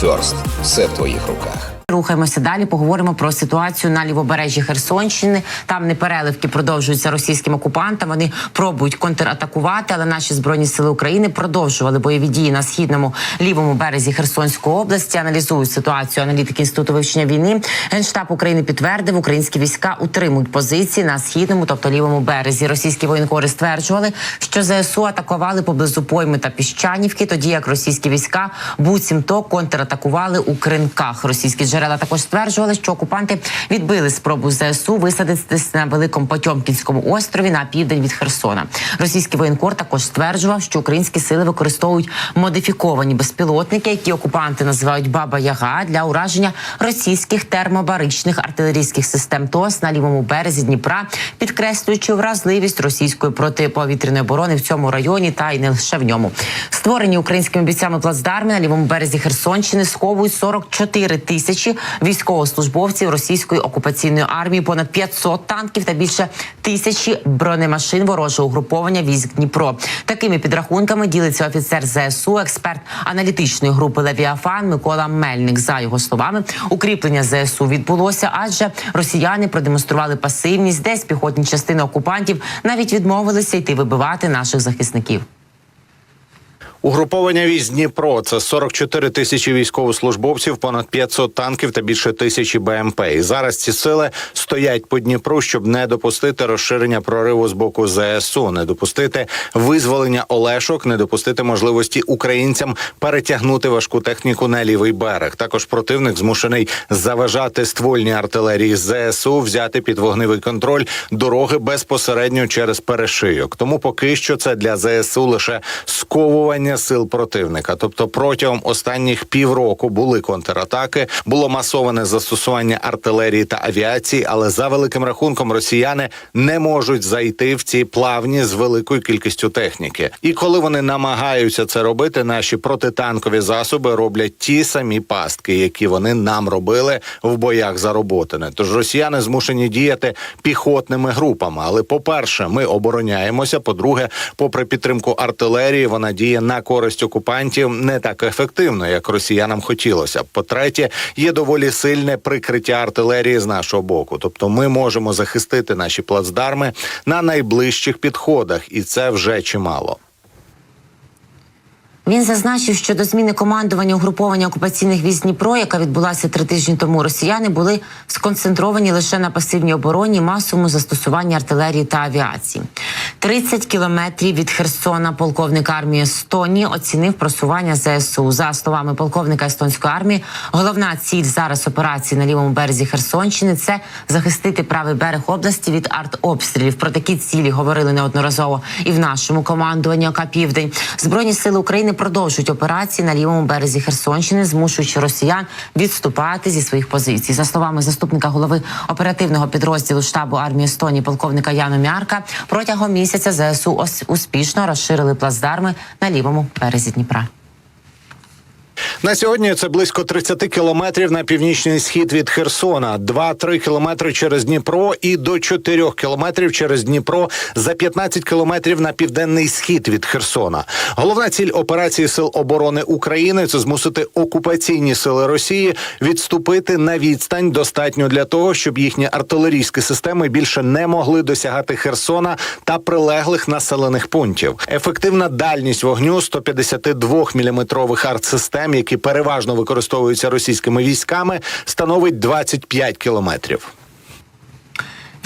Ферст. Все в твоїх руках. Рухаємося далі. Поговоримо про ситуацію на лівобережжі Херсонщини. Там непереливки продовжуються російським окупантам. Вони пробують контратакувати, але наші збройні сили України продовжували бойові дії на східному лівому березі Херсонської області. Аналізують ситуацію аналітики інституту вивчення війни. Генштаб України підтвердив, українські війська утримують позиції на східному, тобто лівому березі. Російські воєнкори стверджували, що ЗСУ атакували поблизу пойми та піщанівки, тоді як російські війська буцімто контратакували у кринках. Російські джерела також стверджували, що окупанти відбили спробу ЗСУ висадитись на великому Потьомкінському острові на південь від Херсона. Російський воєнкор також стверджував, що українські сили використовують модифіковані безпілотники, які окупанти називають Баба Яга для ураження російських термобаричних артилерійських систем ТОС на лівому березі Дніпра, підкреслюючи вразливість російської протиповітряної оборони в цьому районі та й не лише в ньому. Створені українськими бійцями плацдарми на лівому березі Херсонщини сховують 44 тисячі військовослужбовців російської окупаційної армії, понад 500 танків та більше тисячі бронемашин ворожого угруповання військ Дніпро. Такими підрахунками ділиться офіцер ЗСУ, експерт аналітичної групи Левіафан Микола Мельник. За його словами, укріплення ЗСУ відбулося, адже росіяни продемонстрували пасивність, десь піхотні частини окупантів навіть відмовилися йти вибивати наших захисників. Угруповання військ Дніпро це 44 тисячі військовослужбовців, понад 500 танків та більше тисячі БМП. І зараз ці сили стоять по Дніпру, щоб не допустити розширення прориву з боку ЗСУ, не допустити визволення Олешок, не допустити можливості українцям перетягнути важку техніку на лівий берег. Також противник змушений заважати ствольній артилерії ЗСУ, взяти під вогневий контроль дороги безпосередньо через перешийок. Тому поки що це для ЗСУ лише сковування сил противника. Тобто протягом останніх півроку були контратаки, було масоване застосування артилерії та авіації, але за великим рахунком росіяни не можуть зайти в ці плавні з великою кількістю техніки. І коли вони намагаються це робити, наші протитанкові засоби роблять ті самі пастки, які вони нам робили в боях за Роботине. Тож росіяни змушені діяти піхотними групами. Але по-перше, ми обороняємося. По-друге, попри підтримку артилерії, вона діє на користь окупантів не так ефективно, як росіянам хотілося. По-третє, є доволі сильне прикриття артилерії з нашого боку. Тобто, ми можемо захистити наші плацдарми на найближчих підходах, і це вже чимало. Він зазначив, що до зміни командування угруповання окупаційних військ Дніпро, яка відбулася три тижні тому, росіяни були сконцентровані лише на пасивній обороні, масовому застосуванні артилерії та авіації. 30 кілометрів від Херсона полковник армії Естонії оцінив просування ЗСУ. За словами полковника естонської армії, головна ціль зараз операції на лівому березі Херсонщини це захистити правий берег області від артобстрілів. Про такі цілі говорили неодноразово і в нашому командуванні ОК Південь. Збройні сили України продовжують операції на лівому березі Херсонщини, змушуючи росіян відступати зі своїх позицій. За словами заступника голови оперативного підрозділу штабу армії Естонії, полковника Яна Мярка, протягом місяця ЗСУ ос- успішно розширили плацдарми на лівому березі Дніпра. На сьогодні це близько 30 кілометрів на північний схід від Херсона, 2-3 кілометри через Дніпро і до 4 кілометрів через Дніпро за 15 кілометрів на південний схід від Херсона. Головна ціль операції сил оборони України це змусити окупаційні сили Росії відступити на відстань достатньо для того, щоб їхні артилерійські системи більше не могли досягати Херсона та прилеглих населених пунктів. Ефективна дальність вогню 152 міліметрових артсистем, які переважно використовуються російськими військами, становить 25 кілометрів.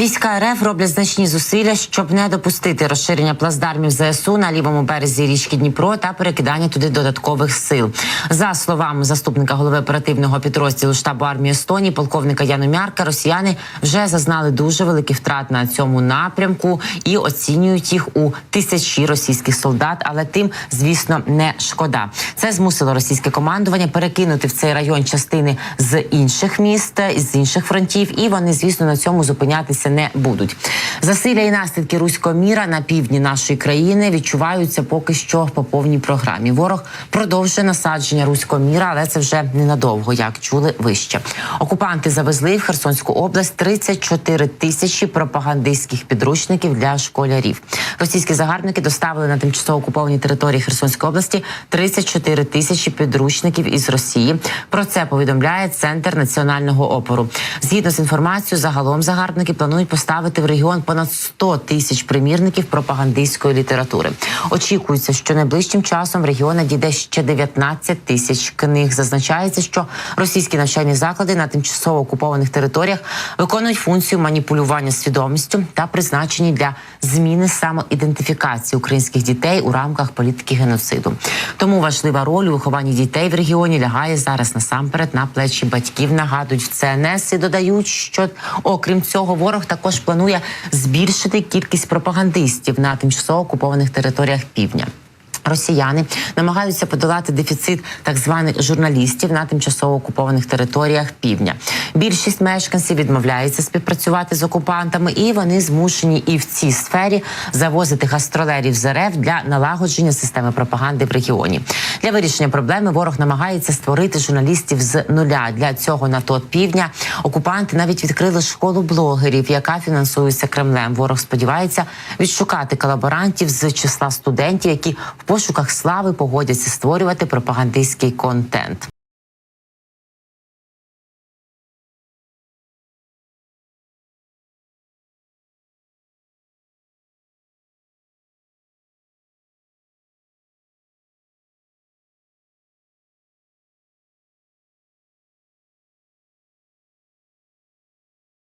Війська РФ роблять значні зусилля, щоб не допустити розширення плацдармів ЗСУ на лівому березі річки Дніпро та перекидання туди додаткових сил. За словами заступника голови оперативного підрозділу штабу армії Естонії, полковника Яну Мярка, росіяни вже зазнали дуже великих втрат на цьому напрямку і оцінюють їх у тисячі російських солдат. Але тим, звісно, не шкода. Це змусило російське командування перекинути в цей район частини з інших міст, з інших фронтів, і вони, звісно, на цьому зупинятися не будуть. Засилля і наслідки руського міра на півдні нашої країни відчуваються поки що по повній програмі. Ворог продовжує насадження руського міра, але це вже ненадовго, як чули вище. Окупанти завезли в Херсонську область 34 тисячі пропагандистських підручників для школярів. Російські загарбники доставили на тимчасово окуповані території Херсонської області 34 тисячі підручників із Росії. Про це повідомляє центр національного опору. Згідно з інформацією, загалом загарбники планують поставити в регіон понад 100 тисяч примірників пропагандистської літератури. Очікується, що найближчим часом в регіон надійде ще 19 тисяч книг. Зазначається, що російські навчальні заклади на тимчасово окупованих територіях виконують функцію маніпулювання свідомістю та призначені для зміни самоідентифікації українських дітей у рамках політики геноциду. Тому важлива роль у вихованні дітей в регіоні лягає зараз насамперед на плечі батьків. Нагадують в ЦНС і додають, що окрім цього, ворог також планує збільшити кількість пропагандистів на тимчасово окупованих територіях півдня. Росіяни намагаються подолати дефіцит так званих журналістів на тимчасово окупованих територіях півдня. Більшість мешканців відмовляється співпрацювати з окупантами, і вони змушені і в цій сфері завозити гастролерів з РФ для налагодження системи пропаганди в регіоні. Для вирішення проблеми ворог намагається створити журналістів з нуля. Для цього на тот півдня окупанти навіть відкрили школу блогерів, яка фінансується Кремлем. Ворог сподівається відшукати колаборантів з числа студентів, які в пошуках слави погодяться створювати пропагандистський контент.